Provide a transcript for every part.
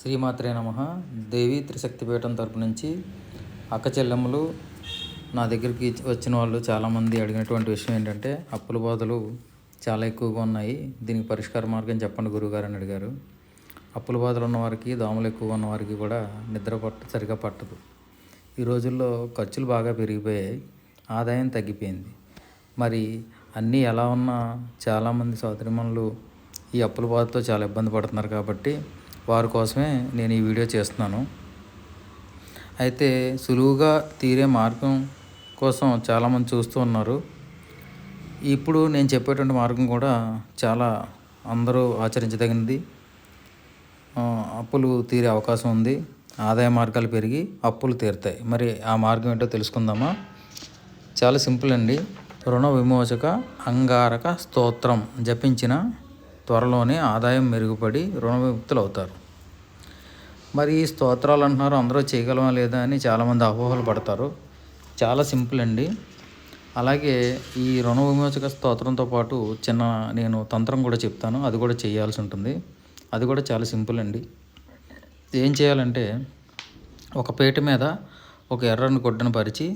శ్రీమాత్రే నమ. దేవి త్రిశక్తిపీఠం తరపు నుంచి అక్క చెల్లెమ్మలు నా దగ్గరికి వచ్చిన వాళ్ళు చాలామంది అడిగినటువంటి విషయం ఏంటంటే అప్పుల బాధలు చాలా ఎక్కువగా ఉన్నాయి. దీనికి పరిష్కార మార్గం చెప్పండి గురువుగారు అని అడిగారు. అప్పుల బాధలు ఉన్నవారికి దోమలు ఎక్కువగా ఉన్నవారికి కూడా నిద్ర పట్ట సరిగా పట్టదు. ఈ రోజుల్లో ఖర్చులు బాగా పెరిగిపోయాయి. ఆదాయం తగ్గిపోయింది. మరి అన్నీ ఎలా ఉన్నా చాలామంది సోదరిమణులు ఈ అప్పుల బాధతో చాలా ఇబ్బంది పడుతున్నారు కాబట్టి వారి కోసమే నేను ఈ వీడియో చేస్తున్నాను. అయితే సులువుగా తీరే మార్గం కోసం చాలామంది చూస్తూ ఉన్నారు. ఇప్పుడు నేను చెప్పేటువంటి మార్గం కూడా చాలా అందరూ ఆచరించదగినది. అప్పులు తీరే అవకాశం ఉంది. ఆదాయ మార్గాలు పెరిగి అప్పులు తీరుతాయి. మరి ఆ మార్గం ఏంటో తెలుసుకుందామా? చాలా సింపుల్ అండి. రుణ విమోచక అంగారక స్తోత్రం జపించిన త్వరలోనే ఆదాయం మెరుగుపడి రుణ విముక్తులు అవుతారు మరి ఈ స్తోత్రాలు అంటున్నారు అందరూ చేయగలమా లేదా అని చాలామంది అపోహలు పడతారు. చాలా సింపుల్ అండి. అలాగే ఈ రుణ విమోచక స్తోత్రంతో పాటు చిన్న నేను తంత్రం కూడా చెప్తాను అది కూడా చేయాల్సి ఉంటుంది. అది కూడా చాలా సింపుల్ అండి. ఏం చేయాలంటే ఒక పేట మీద ఒక ఎర్రని గుడ్డను పరిచి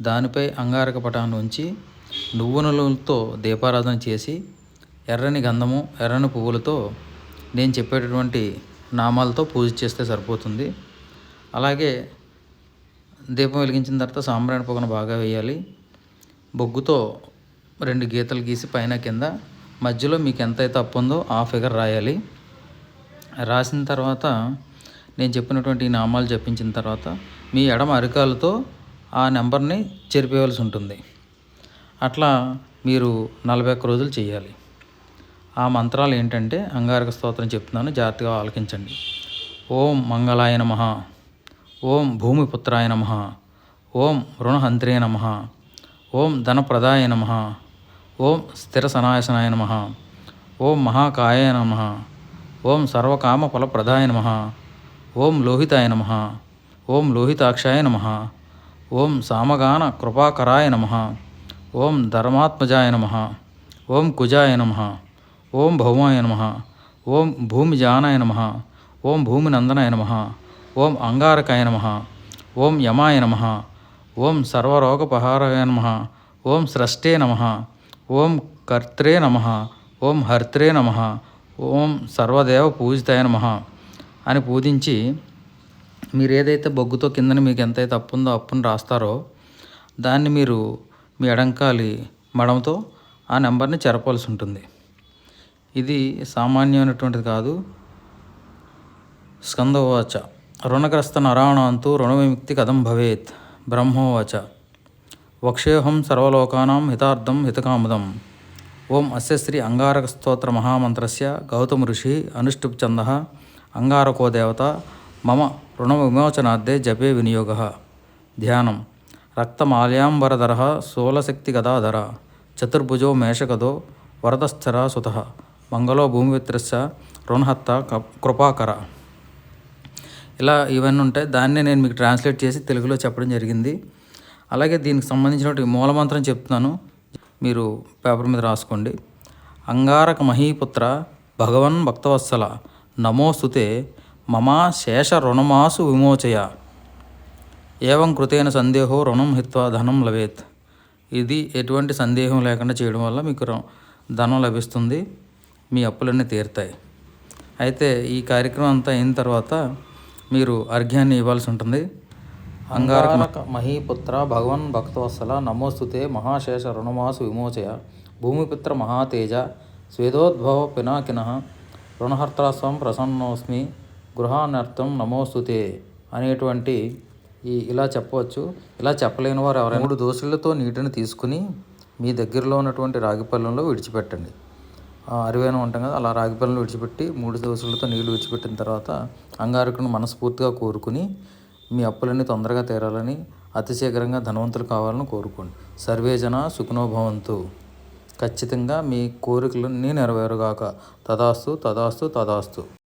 దానిపై అంగారక పటాన్ని ఉంచి నువ్వు నూనెలతో దీపారాధన చేసి ఎర్రని గంధము ఎర్రని పువ్వులతో నేను చెప్పేటటువంటి నామాలతో పూజ చేస్తే సరిపోతుంది. అలాగే దీపం వెలిగించిన తర్వాత సాంబ్రాణి పొగను బాగా వేయాలి. బొగ్గుతో రెండు గీతలు గీసి పైన కింద మధ్యలో మీకు ఎంతైతే అప్పు ఉందో ఆ ఫిగర్ రాయాలి. రాసిన తర్వాత నేను చెప్పినటువంటి నామాలు జపించిన తర్వాత మీ ఎడమ అరికాలతో ఆ నెంబర్ని చెరిపేయవలసి ఉంటుంది. అట్లా మీరు నలభై ఒక్క రోజులు చేయాలి. ఆ మంత్రాలు ఏంటంటే అంగారక స్తోత్రం చెప్తున్నాను జాగ్రత్తగా ఆలకించండి ఓం మంగళాయ నమ ఓం భూమిపుత్రాయ నమ ఓం రుణహంత్రే నమ ఓం ధనప్రదాయ నమ ఓం స్థిర సనాయసనాయ నమ ఓం మహాకాయ నమ ఓం సర్వకామ ఫలప్రదాయ నమ ఓం లోహితాయ నమ ఓం లోహితాక్షాయ నమ ఓం సామగాన కృపాకరాయ నమ ఓం ధర్మాత్మజాయ నమ ఓం కుజాయ నమ ఓం భౌమాయ నమ. ఓం భూమి జానాయ నమ. ఓం భూమి నందనాయ నమ. ఓం అంగారకాయ నమ. ఓం యమాయ నమ. ఓం సర్వరోగపహారాయ నమ. ఓం స్రష్టే నమ. ఓం కర్త్రే నమ. ఓం హర్త్రే నమ. ఓం సర్వదేవ పూజితాయ నమ అని పూజించి మీరు ఏదైతే బొగ్గుతో కిందన మీకు ఎంతైతే అప్పు ఉందో అప్పును రాస్తారో దాన్ని మీరు మీ ఎడంకాలి మడంతో ఆ నెంబర్ని చెరపాల్సి ఉంటుంది. ఇది సామాన్యమైనటువంటిది కాదు. స్కందోవాచ. రుణగ్రస్త నరాణాంతు రుణవిముక్తి కథం భవేత్. బ్రహ్మోవాచ. వక్షేహం సర్వలోకానాం హితార్థం హితకాముదం. ఓం అస్య శ్రీ అంగారక స్తోత్ర మహామంత్రస్య గౌతమ ఋషి అనుష్ఠుప్ ఛంద అంగారకో దేవత మమ రుణ విమోచనార్థే జపే వినియోగ. ధ్యానం. రక్తమాల్యాంబరధర శూలశక్తి చతుర్భుజో మేషకదో వరదస్థర సుత మంగళో భూమివిత్రస్య రుణహత్త కృపాకర. ఇలా ఇవన్నీ ఉంటాయి దాన్నే నేను మీకు ట్రాన్స్లేట్ చేసి తెలుగులో చెప్పడం జరిగింది. అలాగే దీనికి సంబంధించినటువంటి మూలమంత్రం చెప్తున్నాను. మీరు పేపర్ మీద రాసుకోండి. అంగారక మహీపుత్ర భగవన్ భక్తవత్సల నమోస్తుతే మమా శేష రుణమాసు విమోచయ. ఏవం కృతైన సందేహో రుణం హిత్వా ధనం లభేత్ ఇది ఎటువంటి సందేహం లేకుండా చేయడం వల్ల మీకు రు- ధనం లభిస్తుంది. మీ అప్పులన్నీ తీరుతాయి. అయితే ఈ కార్యక్రమం అంతా అయిన తర్వాత మీరు అర్ఘ్యాన్ని ఇవ్వాల్సి ఉంటుంది. అంగారక మహీపుత్ర భగవన్ భక్తవత్సల నమోస్తుతే మహాశేష రుణమాసు విమోచయ భూమిపుత్ర మహాతేజ స్వేదోద్భవ పినాకిన రుణహర్తాస్వం ప్రసన్నోస్మి గృహానర్థం నమోస్తుతే అనేటువంటి ఈ ఇలా చెప్పవచ్చు. ఇలా చెప్పలేని వారు ఎవరైనా మూడు దోశలతో నీటిని తీసుకుని మీ దగ్గరలో ఉన్నటువంటి రాగి పళ్ళెంలో విడిచిపెట్టండి. అరివేణం ఉంటాం కదా అలా రాగి పళ్ళను విడిచిపెట్టి మూడు దోశలతో నీళ్ళు విడిచిపెట్టిన తర్వాత అంగారకుని మనస్ఫూర్తిగా కోరుకుని మీ అప్పులన్నీ తొందరగా తీరాలని అతి శీఘ్రంగా ధనవంతులు కావాలని కోరుకోండి. సర్వేజన సుఖనోభవంతు ఖచ్చితంగా మీ కోరికలన్నీ నెరవేరుగాక. తదాస్తు తదాస్తు తదాస్తు.